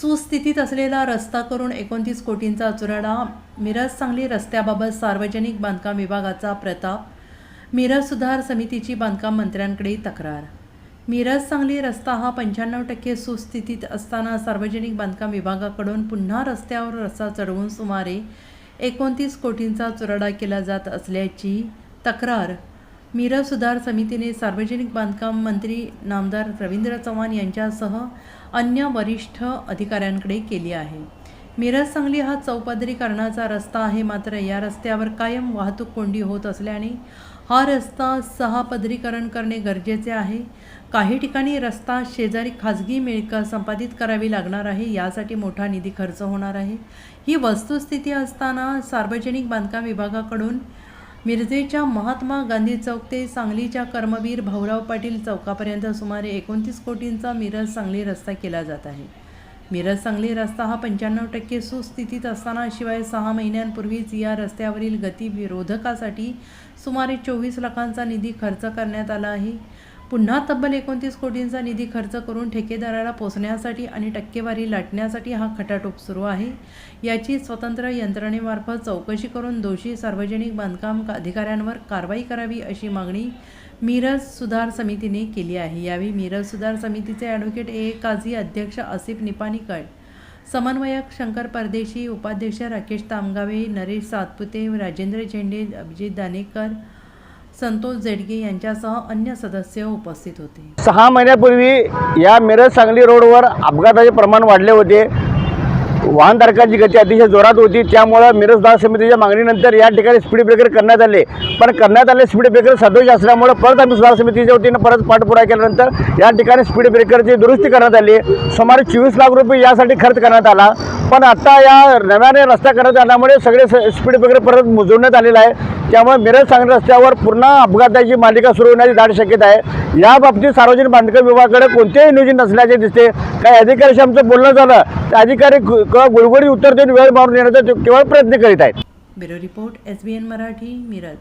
सुस्थितीत असलेला रस्ता करून एकोणतीस कोटींचा चुराडा. मिरज सांगली रस्त्याबाबत सार्वजनिक बांधकाम विभागाचा प्रताप. मिरज सुधार समितीची बांधकाम मंत्र्यांकडे तक्रार. मिरज सांगली रस्ता हा पंच्याण्णव टक्के सुस्थितीत असताना सार्वजनिक बांधकाम विभागाकडून पुन्हा रस्त्यावर रस्ता चढवून सुमारे एकोणतीस कोटींचा चुराडा केला जात असल्याची तक्रार. मिरज सुधार समितीने सार्वजनिक बांधकाम मंत्री नामदार रवींद्र चव्हाण यांच्यासह अन्य वरिष्ठ अधिकाऱ्यांकडे केली आहे. मिरज सांगली हा चौपदरीकरणाचा रस्ता आहे मात्र या रस्त्यावर कायम वाहतूक कोंडी होत असल्याने हा रस्ता सहा पदरीकरण करणे गरजेचे आहे. काही ठिकाणी रस्ता शेजारी खाजगी मिळकत संपादित करावी लागणार आहे यासाठी मोठा निधी खर्च होणार आहे. ही वस्तुस्थिती असताना सार्वजनिक बांधकाम विभागाकडून मिरजेच्या महात्मा गांधी चौक ते सांगलीच्या कर्मवीर भाऊराव पाटील चौकापर्यंत सुमारे एकोणतीस कोटींचा मिरज सांगली रस्ता केला जात आहे. मिरज सांगली रस्ता हा पंच्याण्णव टक्के सुस्थितीत असताना शिवाय सहा महिन्यांपूर्वीच या रस्त्यावरील गती विरोधकासाठी सुमारे चोवीस लाखांचा निधी खर्च करण्यात आला आहे. पुन्हा तब्बल एकोणतीस कोटींचा निधी खर्च करून ठेकेदाराला पोचण्यासाठी आणि टक्केवारी लाटण्यासाठी हा खटाटोप सुरू आहे. याची स्वतंत्र यंत्रणेमार्फत चौकशी करून दोषी सार्वजनिक बांधकाम अधिकाऱ्यांवर कारवाई करावी अशी मागणी मिरज सुधार समितीने केली आहे. यावेळी मिरज सुधार समितीचे ॲडव्होकेट ए. काझी अध्यक्ष आसिफ निपाणीकर समन्वयक शंकर परदेशी उपाध्यक्ष राकेश तामगावे नरेश सातपुते राजेंद्र झेंडे अभिजित दानेकर संतोष जेडगे यांच्यासह अन्य सदस्य उपस्थित होते. सहा महिन्यापूर्वी या मिरज सांगली रोडवर अपघाताचे प्रमाण वाढले होते. वाहनधारकांची गती अतिशय जोरात होती. त्यामुळं मिरज दास समितीच्या मागणीनंतर या ठिकाणी स्पीड ब्रेकर करण्यात आले. पण करण्यात आले स्पीड ब्रेकर सदोष असल्यामुळं परत आम्ही सुधार समितीच्या वतीनं परत पाठपुरावा केल्यानंतर या ठिकाणी स्पीड ब्रेकरची दुरुस्ती करण्यात आली. सुमारे चोवीस लाख रुपये यासाठी खर्च करण्यात आला. पण आता या नव्याने रस्ता करण्यात आल्यामुळे सगळे स्पीड ब्रेकर परत मुजवण्यात आलेला आहे. त्यामुळे मिरज सांगली रस्त्यावर पुन्हा अपघाताची मालिका सुरू होण्याची दाट शक्यता आहे. या बाबतीत सार्वजनिक बांधकाम विभागाकडे कोणतेही नियोजन नसल्याचे दिसते. काही अधिकाऱ्याशी आमचं बोलणं झालं तर अधिकारी गुळगुळी उत्तर देऊन वेळ मारून येण्याचा केवळ प्रयत्न करीत आहेत. Bureau report S Marathi Miraj.